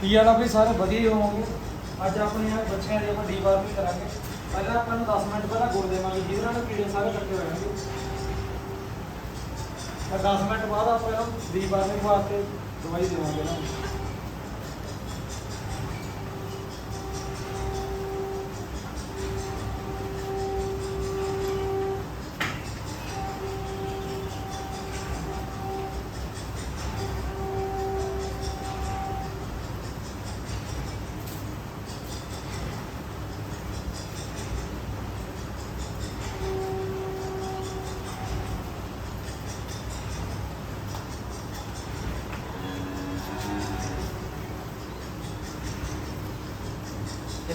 ਕੀ ਵਾਲਾ ਵੀ ਸਾਰੇ ਵਧੀਆ ਹੀ ਹੋਣਗੇ। ਅੱਜ ਆਪਣੇ ਆ ਬੱਚਿਆਂ ਦੀ ਆਪਾਂ ਡੀਵਾਰਮਿੰਗ ਕਰਾਂਗੇ ਪਹਿਲਾਂ ਆਪਾਂ ਨੂੰ 10 ਮਿੰਟ ਪਹਿਲਾਂ ਗੁੜ ਦੇਵਾਂਗੇ, ਜਿਹਦੇ ਨਾਲ ਕੀੜੇ ਸਾਰੇ ਇਕੱਠੇ ਹੋ ਜਾਣਗੇ। ਤਾਂ 10 ਮਿੰਟ ਬਾਅਦ ਆਪਾਂ ਇਹਨਾਂ ਨੂੰ ਡੀਵਾਰਮਿੰਗ ਵਾਸਤੇ ਦਵਾਈ ਦੇਵਾਂਗੇ ਨਾ।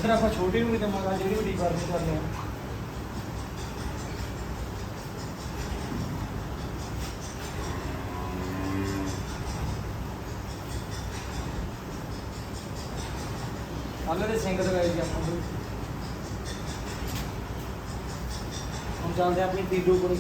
ਇੱਧਰ ਆਪਾਂ ਛੋਟੀ ਨੂੰ ਵੀ ਦੇਵਾਂਗੇ ਜਿਹੜੀ ਵੀ ਡੀਵਾਰਮਿੰਗ ਕਰਨੀ ਹੈ ਅੱਲੇ ਦੇ ਸਿੰਘ ਲਗਾਏ ਜੀ ਆਪਾਂ ਨੂੰ। ਹੁਣ ਚੱਲਦੇ ਆਪਣੀ ਟੀਡੂ ਕੋਲ।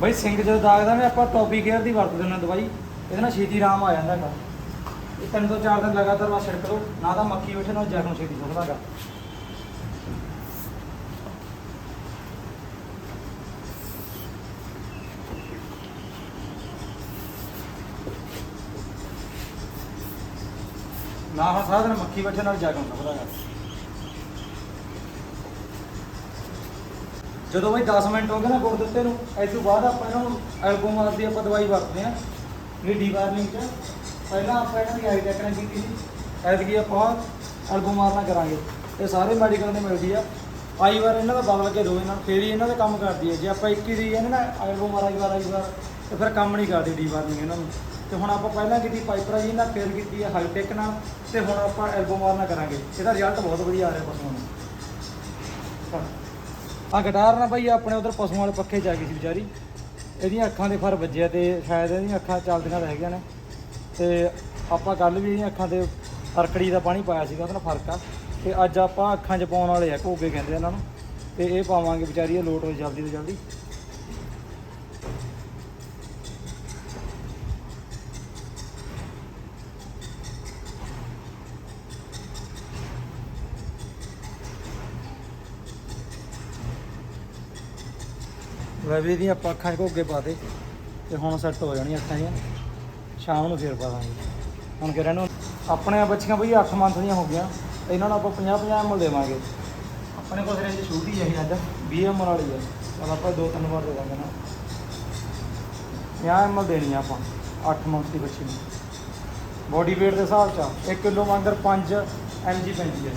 ਬਈ ਸਿੰਘ ਜਦੋਂ ਦਾਗਦਾ ਨੇ ਆਪਾਂ ਟੌਪੀ ਕੇਅਰ ਦੀ ਵਰਤ ਦਿੰਦੇ ਹਾਂ ਦਵਾਈ, ਇਹਦੇ ਨਾਲ ਛੇਤੀ ਆਰਾਮ ਆ ਜਾਂਦਾ ਹੈਗਾ। ਇਹ ਤਿੰਨ ਤੋਂ ਚਾਰ ਦਿਨ ਲਗਾਤਾਰ ਬਸ ਛਿੜਕ ਦਿਓ ਨਾ ਤਾਂ ਮੱਖੀ ਬੈਠੇ ਨਾ ਜ਼ਖਮ ਛੇਤੀ ਸੁੱਕਦਾ ਹੈਗਾ। ਨਾ ਹੁਣ ਸਾਰਾ ਦਿਨ ਮੱਖੀ ਬੈਠੇ ਨਾਲ ਜ਼ਖਮ ਸੁੱਕਦਾ ਹੈਗਾ। ਜਦੋਂ ਬਈ 10 ਮਿੰਟ ਹੋ ਗਏ ਨਾ ਗੁੜ ਦਿੱਤੇ ਨੂੰ, ਇਸ ਤੋਂ ਬਾਅਦ ਆਪਾਂ ਇਹਨਾਂ ਨੂੰ ਐਲਬੋਮਾਰ ਦੀ ਆਪਾਂ ਦਵਾਈ ਵਰਤਦੇ ਆ ਇਹ ਡੀਵਾਰਮਿੰਗ ਚ। ਪਹਿਲਾਂ ਆਪਾਂ ਇਹਨਾਂ ਦੀ ਹਾਈ ਟੈਕਨ ਕੀਤੀ ਸੀ। ਐਤਕੀ ਆਪਾਂ ਐਲਬੋਮਾਰ ਨਾਲ ਕਰਾਂਗੇ। ਇਹ ਸਾਰੇ ਮੈਡੀਕਲ 'ਤੇ ਮਿਲਦੀ ਆ। ਆਈ ਵਾਰ ਇਹਨਾਂ ਦਾ ਬਦਲ ਕੇ ਦੋ ਇਹਨਾਂ ਨੂੰ, ਫੇਰ ਹੀ ਇਹਨਾਂ ਦੇ ਕੰਮ ਕਰਦੀ ਹੈ ਜੇ ਆਪਾਂ ਇੱਕ ਹੀ ਦੀ ਇਹਨਾਂ ਨਾ ਐਲਬੋਮਾਰ ਆਈ ਵਾਰ ਆਈ ਵਾਰ, ਤੇ ਫਿਰ ਕੰਮ ਨਹੀਂ ਕਰਦੀ ਡੀਵਾਰਮਿੰਗ ਇਹਨਾਂ ਨੂੰ। ਤੇ ਹੁਣ ਆਪਾਂ ਪਹਿਲਾਂ ਕੀਤੀ ਪਾਈਪਰਾ ਜੀ ਨਾਲ ਫੇਰ ਕੀਤੀ ਹੈ ਹਾਈਟੈਕ ਨਾਲ, ਤੇ ਹੁਣ ਆਪਾਂ ਐਲਬੋਮਾਰ ਨਾਲ ਕਰਾਂਗੇ। ਇਹਦਾ ਰਿਜ਼ਲਟ ਬਹੁਤ ਵਧੀਆ ਆ ਰਿਹਾ ਪਸ਼ੂਆਂ ਨੂੰ। ਆ ਗਟਾਰ ਨਾ ਭਾਈ ਆਪਣੇ ਉਧਰ ਪਸ਼ੂਆਂ ਵਾਲੇ ਪੱਖੇ 'ਚ ਆ ਗਈ ਸੀ ਵਿਚਾਰੀ। ਇਹਦੀਆਂ ਅੱਖਾਂ ਦੇ ਫਰ ਵੱਜਿਆ ਤੇ ਸ਼ਾਇਦ ਇਹਦੀਆਂ ਅੱਖਾਂ ਚੱਲਦੀਆਂ ਰਹਿ ਗਈਆਂ ਨੇ। ਤੇ ਆਪਾਂ ਕੱਲ ਵੀ ਇਹਦੀਆਂ ਅੱਖਾਂ ਤੇ ਅਰਕੜੀ ਦਾ ਪਾਣੀ ਪਾਇਆ ਸੀਗਾ, ਉਹਦੇ ਨਾਲ ਫ਼ਰਕ ਆ। ਤੇ ਅੱਜ ਆਪਾਂ ਅੱਖਾਂ 'ਚ ਪਾਉਣ ਵਾਲੇ ਆ, ਘੋਗੇ ਕਹਿੰਦੇ ਇਹਨਾਂ ਨੂੰ। ਤੇ ਇਹ ਪਾਵਾਂਗੇ ਵਿਚਾਰੀ, ਇਹ ਲੋਟ ਹੋ ਜਲਦੀ ਤੋਂ ਜਲਦੀ। ਵੈਸੇ ਇਹਦੀਆਂ ਆਪਾਂ ਅੱਖਾਂ 'ਚ ਘੋਗੇ ਪਾ ਦੇ ਤੇ ਹੁਣ ਸੈੱਟ ਹੋ ਜਾਣੀ ਅੱਖਾਂ ਦੀਆਂ। ਸ਼ਾਮ ਨੂੰ ਫੇਰ ਪਾ ਦਾਂਗੇ। ਹੁਣ ਕਿ ਰਹਿਣ ਆਪਣੇ ਬੱਚੀਆਂ ਬਈ 8 ਮੰਥ ਦੀਆਂ ਹੋ ਗਈਆਂ, ਇਹਨਾਂ ਨੂੰ ਆਪਾਂ 50 50 ਐਮਐਲ ਦੇਵਾਂਗੇ। ਆਪਣੇ ਕੋਲ ਰੇਂਜ ਛੋਟੀ ਹੈ ਇਹ ਅੱਜ 20 ਐਮਐਲ ਵਾਲੀ ਹੈ ਚਲ ਆਪਾਂ ਦੋ ਤਿੰਨ ਵਾਰ ਦੇ ਦਾਂਗੇ ਨਾ। 50 ਐਮਐਲ ਦੇਣੀ ਆ ਆਪਾਂ 8 ਮੰਥ ਦੀ ਬੱਚੀ ਨੂੰ। ਬੋਡੀ weight ਦੇ ਹਿਸਾਬ 'ਚ 1 ਕਿਲੋ ਵਾਂਗਰ 5 ਐਮਜੀ ਪੈਂਦੀ ਹੈ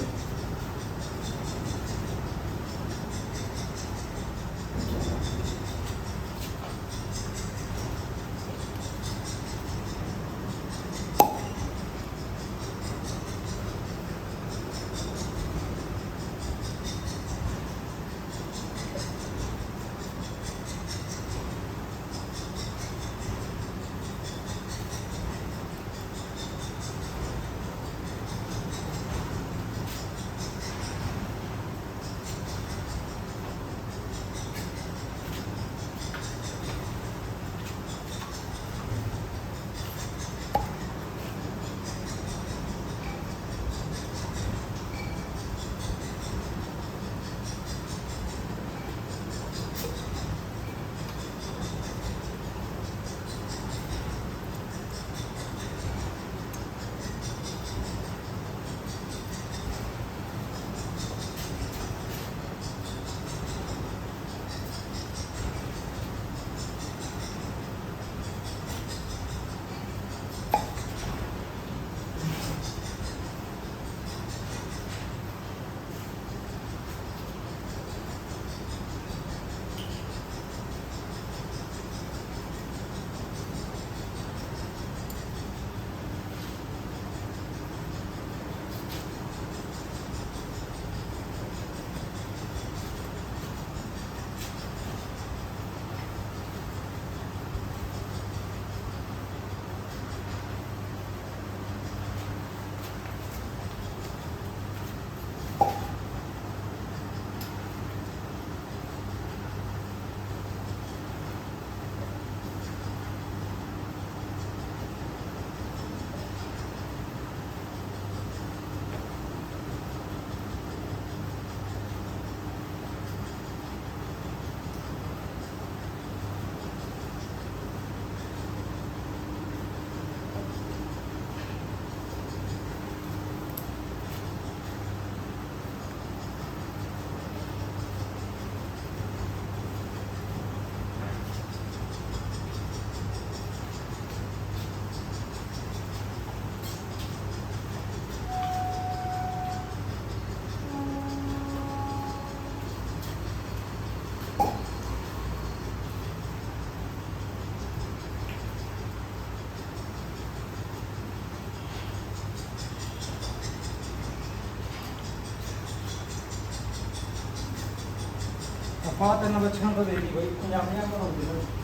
ਇਹ। ਆਪਾਂ ਤਿੰਨ ਬੱਚਿਆਂ ਤੋਂ ਦੇ ਦੀ ਬਈ ਪੰਜਾਬੀਆਂ ਕੋਲ ਹੁੰਦੀ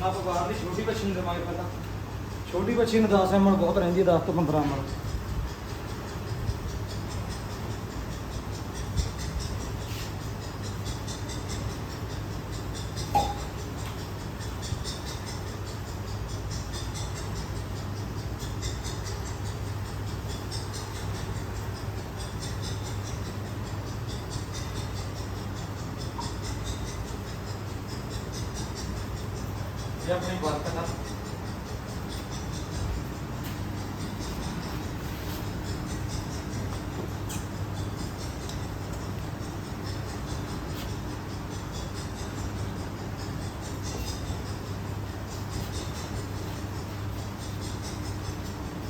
ਨੇ ਹੁਣ ਬਾਹਰ ਦੀ ਛੋਟੀ ਬੱਚੀ ਨੂੰ ਦੇਵਾਂਗੇ ਪਹਿਲਾਂ। ਛੋਟੀ ਬੱਚੀ ਨੂੰ 10 ਐਮਐਲ ਬਹੁਤ ਰਹਿੰਦੀ ਹੈ 10 ਤੋਂ 15 ਐਮਐਲ ਆਪਣੀ ਬਰਕਤ ਆ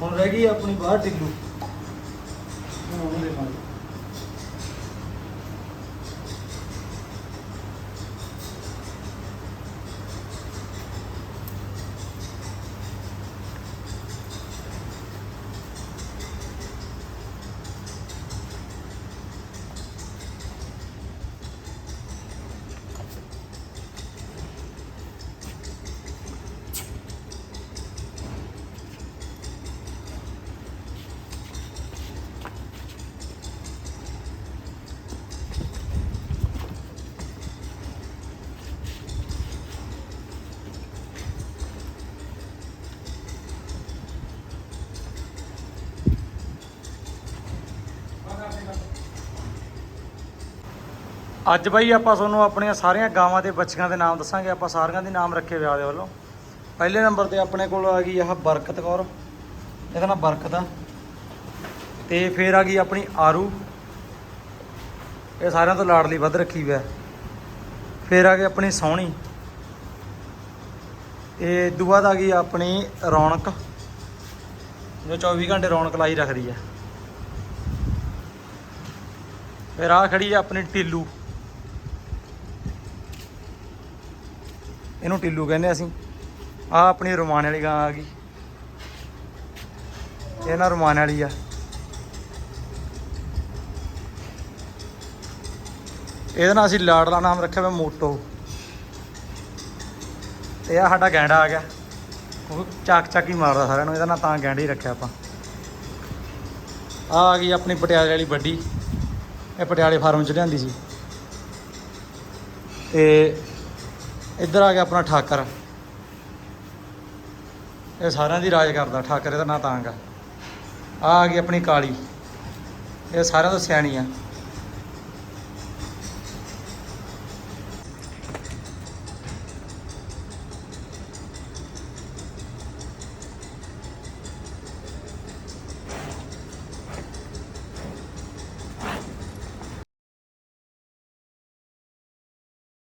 ਹੁਣ ਰਹਿ ਗਈ ਆਪਣੀ ਬਾਹਰ ਟਿੱਲੂ ਅੱਜ ਬਾਈ ਆਪਾਂ ਤੁਹਾਨੂੰ ਆਪਣੀਆਂ ਸਾਰੀਆਂ ਗਾਵਾਂ ਤੇ ਬੱਚੀਆਂ ਦੇ ਨਾਮ ਦੱਸਾਂਗੇ। ਆਪਾਂ ਸਾਰਿਆਂ ਦੇ ਨਾਮ ਰੱਖੇ ਵਿਆਹ ਦੇ ਵੱਲੋਂ। ਪਹਿਲੇ ਨੰਬਰ ਤੇ ਆਪਣੇ ਕੋਲ ਆ ਗਈ ਆਹ ਬਰਕਤ ਕੌਰ। ਇਹਦਾ ਨਾਮ ਬਰਕਤ ਆ। ਤੇ ਫੇਰ ਆ ਗਈ ਆਪਣੀ ਆਰੂ। ਇਹ ਸਾਰਿਆਂ ਤੋਂ ਲਾਡਲੀ ਵੱਧ ਰੱਖੀ ਹੋਈ ਹੈ ਫੇਰ ਆ ਗਈ ਆਪਣੀ ਸੋਹਣੀ। ਇਹ ਦੂਆ ਆ ਗਈ ਆਪਣੀ ਰੌਣਕ। ਜੋ 24 ਘੰਟੇ ਰੌਣਕ ਲਾਈ ਰੱਖਦੀ ਹੈ ਫਿਰ ਆ ਖੜੀ ਆ ਆਪਣੀ ਟਿੱਲੂ। ਇਹਨੂੰ ਟਿੱਲੂ ਕਹਿੰਦੇ ਅਸੀਂ। ਆ ਆਪਣੀ ਰੁਮਾਨ ਵਾਲੀ ਗਾਂ ਆ ਗਈ। ਇਹ ਨਾ ਰੁਮਾਨ ਵਾਲੀ ਆ। ਇਹਦਾ ਨਾਂ ਅਸੀਂ ਲਾਡਲਾ ਨਾਮ ਰੱਖਿਆ ਹੋਇਆ ਮੋਟੋ। ਤੇ ਆ ਸਾਡਾ ਗੈਂਡਾ ਆ ਗਿਆ। ਉਹ ਚੱਕ ਚੱਕ ਹੀ ਮਾਰਦਾ ਸਾਰਿਆਂ ਨੂੰ, ਇਹਦਾ ਨਾਂ ਤਾਂ ਗੈਂਡਾ ਹੀ ਰੱਖਿਆ ਆਪਾਂ। ਆ ਆ ਗਈ ਆਪਣੀ ਪਟਿਆਲੇ ਵਾਲੀ ਵੱਡੀ। ਇਹ ਪਟਿਆਲੇ ਫਾਰਮ ਚ ਲਿਆਂਦੀ ਸੀ। ਤੇ ਇੱਧਰ ਆ ਗਿਆ ਆਪਣਾ ਠਾਕਰ। ਇਹ ਸਾਰਿਆਂ ਦੀ ਰਾਜ ਕਰਦਾ, ਠਾਕਰ ਇਹਦਾ ਨਾਂ ਤਾਂ ਆ ਆ ਗਈ ਆਪਣੀ ਕਾਲੀ। ਇਹ ਸਾਰਿਆਂ ਤੋਂ ਸਿਆਣੀ ਆ।